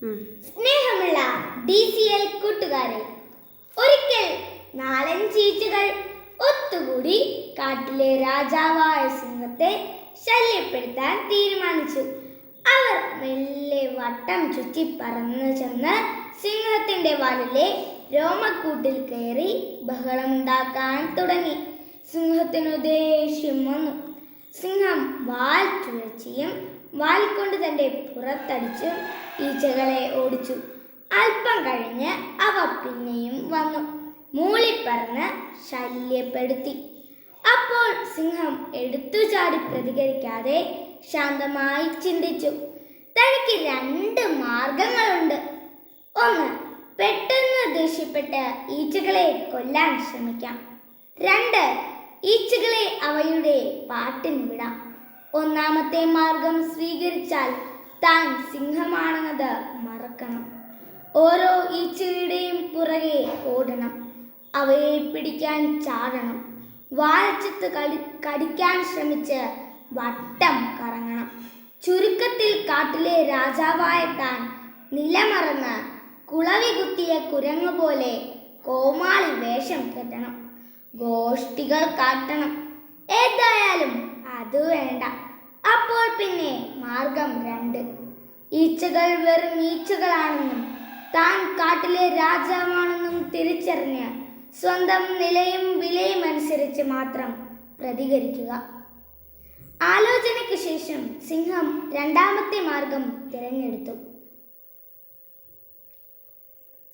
സ്നേഹമുള്ള D C L കൂട്ടുകാരെ ഒരിക്കൽ നാലഞ്ച് ഈച്ചകൾ ഒത്തുകൂടി കാട്ടിലെ രാജാവായ സിംഹത്തെ ശല്യപ്പെടുത്താൻ തീരുമാനിച്ചു. അവർ മെല്ലെ വട്ടം ചുറ്റി പറന്നു ചെന്ന് സിംഹത്തിന്റെ വാലിലെ രോമക്കൂട്ടിൽ കയറി ബഹളമുണ്ടാക്കാൻ തുടങ്ങി. സിംഹത്തിനു ദേഷ്യം വന്നു. സിംഹം വാൽ ചുഴച്ചിയും വാൽ കൊണ്ട് തന്റെ പുറത്തടിച്ചും ഈച്ചകളെ ഓടിച്ചു. അല്പം കഴിഞ്ഞ് അവ പിന്നെയും വന്നു. മൂളിപ്പറന്ന് ശല്യപ്പെടുത്തി. അപ്പോൾ സിംഹം എടുത്തു ചാടി പ്രതികരിക്കാതെ ശാന്തമായി ചിന്തിച്ചു. തനിക്ക് രണ്ട് മാർഗങ്ങളുണ്ട്. ഒന്ന് പെട്ടെന്ന് ദേഷ്യപ്പെട്ട് ഈച്ചകളെ കൊല്ലാൻ ശ്രമിക്കാം. രണ്ട് ഈച്ചകളെ അവയുടെ പാട്ടിന് വിടാം. ഒന്നാമത്തെ മാർഗം സ്വീകരിച്ചാൽ താൻ സിംഹമാണെന്നത് മറക്കണം. ഓരോ ഈച്ചയുടെയും പുറകെ ഓടണം. അവയെ പിടിക്കാൻ ചാടണം. വാഴച്ചത്ത് കടി കടിക്കാൻ ശ്രമിച്ച് വട്ടം കറങ്ങണം. ചുരുക്കത്തിൽ കാട്ടിലെ രാജാവായ താൻ നിലമറന്ന് കുളവി കുത്തിയ കുരങ്ങ് പോലെ കോമാളി വേഷം കെട്ടണം. ഗോഷ്ടികൾ കാട്ടണം. ഏതായാലും അത് വേണ്ട. അപ്പോൾ പിന്നെ മാർഗം രണ്ട്. ഈച്ചകൾ വെറും ഈച്ചകളാണെന്നും താൻ കാട്ടിലെ രാജാവാണെന്നും തിരിച്ചറിഞ്ഞ് സ്വന്തം നിലയും വിലയും അനുസരിച്ച് മാത്രം പ്രതികരിക്കുക. ആലോചനയ്ക്ക് ശേഷം സിംഹം രണ്ടാമത്തെ മാർഗം തിരഞ്ഞെടുത്തു.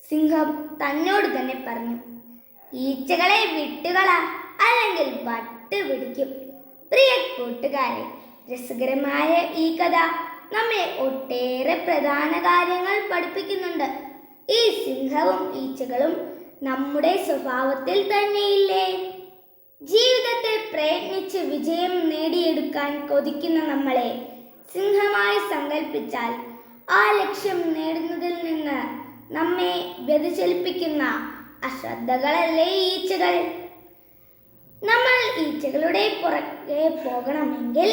സിംഹം തന്നോട് തന്നെ പറഞ്ഞു ഈച്ചകളെ വിട്ടുകള അല്ലെങ്കിൽ വട്ട് പിടിക്കും പ്രിയ കൂട്ടുകാരെ രസകരമായ ഈ കഥ നമ്മെ ഒട്ടേറെ പ്രധാന കാര്യങ്ങൾ പഠിപ്പിക്കുന്നുണ്ട്. ഈ സിംഹവും ഈച്ചകളും നമ്മുടെ സ്വഭാവത്തിൽ തന്നെയില്ലേ? ജീവിതത്തിൽ പ്രയത്നിച്ച് വിജയം നേടിയെടുക്കാൻ കൊതിക്കുന്ന നമ്മളെ സിംഹമായി സങ്കല്പിച്ചാൽ ആ ലക്ഷ്യം നേടുന്നതിൽ നിന്ന് നമ്മെ വ്യതിചലിപ്പിക്കുന്ന അശ്രദ്ധകളല്ലേ ഈച്ചകൾ? നമ്മൾ ഈച്ചകളുടെ പുറകെ പോകണമെങ്കിൽ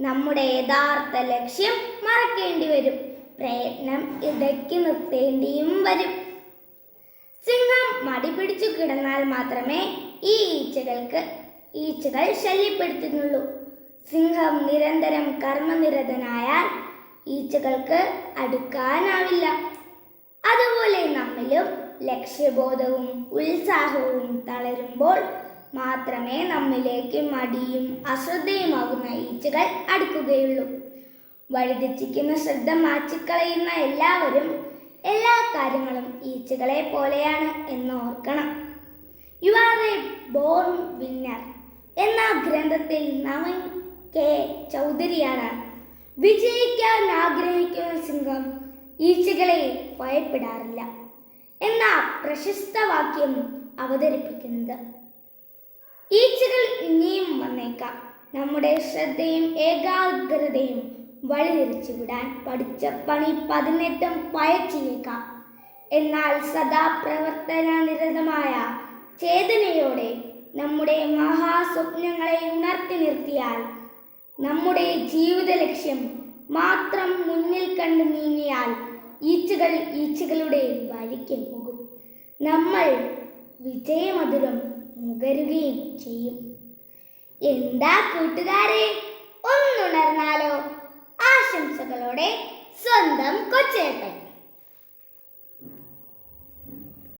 നമ്മുടെ യഥാർത്ഥ ലക്ഷ്യം മറക്കേണ്ടി വരും. പ്രയത്നം ഇടയ്ക്ക് നിർത്തേണ്ടിയും വരും. സിംഹം മടി പിടിച്ചു കിടന്നാൽ മാത്രമേ ഈ ഈച്ചകൾക്ക് ഈച്ചകൾ ശല്യപ്പെടുത്തുന്നുള്ളൂ. സിംഹം നിരന്തരം കർമ്മനിരതനായാൽ ഈച്ചകൾക്ക് അടുക്കാനാവില്ല. അതുപോലെ നമ്മിലും ലക്ഷ്യബോധവും ഉത്സാഹവും തളരുമ്പോൾ മാത്രമേ നമ്മിലേക്ക് മടിയും അശ്രദ്ധയുമാകുന്ന ഈച്ചകൾ അടുക്കുകയുള്ളൂ. വഴിതെറ്റിക്കുന്ന ശ്രദ്ധ മാറ്റിക്കളയുന്ന എല്ലാവരും എല്ലാ കാര്യങ്ങളും ഈച്ചകളെ പോലെയാണ് എന്ന് ഓർക്കണം. You are a born winner എന്ന ഗ്രന്ഥത്തിൽ നവൻ കെ. ചൗധരിയാണ് വിജയിക്കാൻ ആഗ്രഹിക്കുന്ന സിംഹം ഈച്ചകളെ ഭയപ്പെടാറില്ല എന്ന പ്രശസ്ത വാക്യം അവതരിപ്പിക്കുന്നത്. ഈച്ചകൾ ഇനിയും വന്നേക്കാം. നമ്മുടെ ശ്രദ്ധയും ഏകാഗ്രതയും വഴിതിരിച്ചു വിടാൻ പഠിച്ച പണി പതിനെട്ടും പയച്ചിയേക്കാം. എന്നാൽ സദാ പ്രവർത്തന നിരതമായ ചേതനയോടെ നമ്മുടെ മഹാസ്വപ്നങ്ങളെ ഉണർത്തി നിർത്തിയാൽ നമ്മുടെ ജീവിത ലക്ഷ്യം മാത്രം മുന്നിൽ കണ്ടു നീങ്ങിയാൽ ഈച്ചകൾ ഈച്ചകളുടെ വഴിക്ക് പോകും. നമ്മൾ വിജയമധുരം മുകരുകയും ചെയ്യും. എന്താ കൂട്ടുകാരെ? ഒന്നുണർന്നാലോ? ആശംസകളോടെ സ്വന്തം കൊച്ചേട്ടൻ.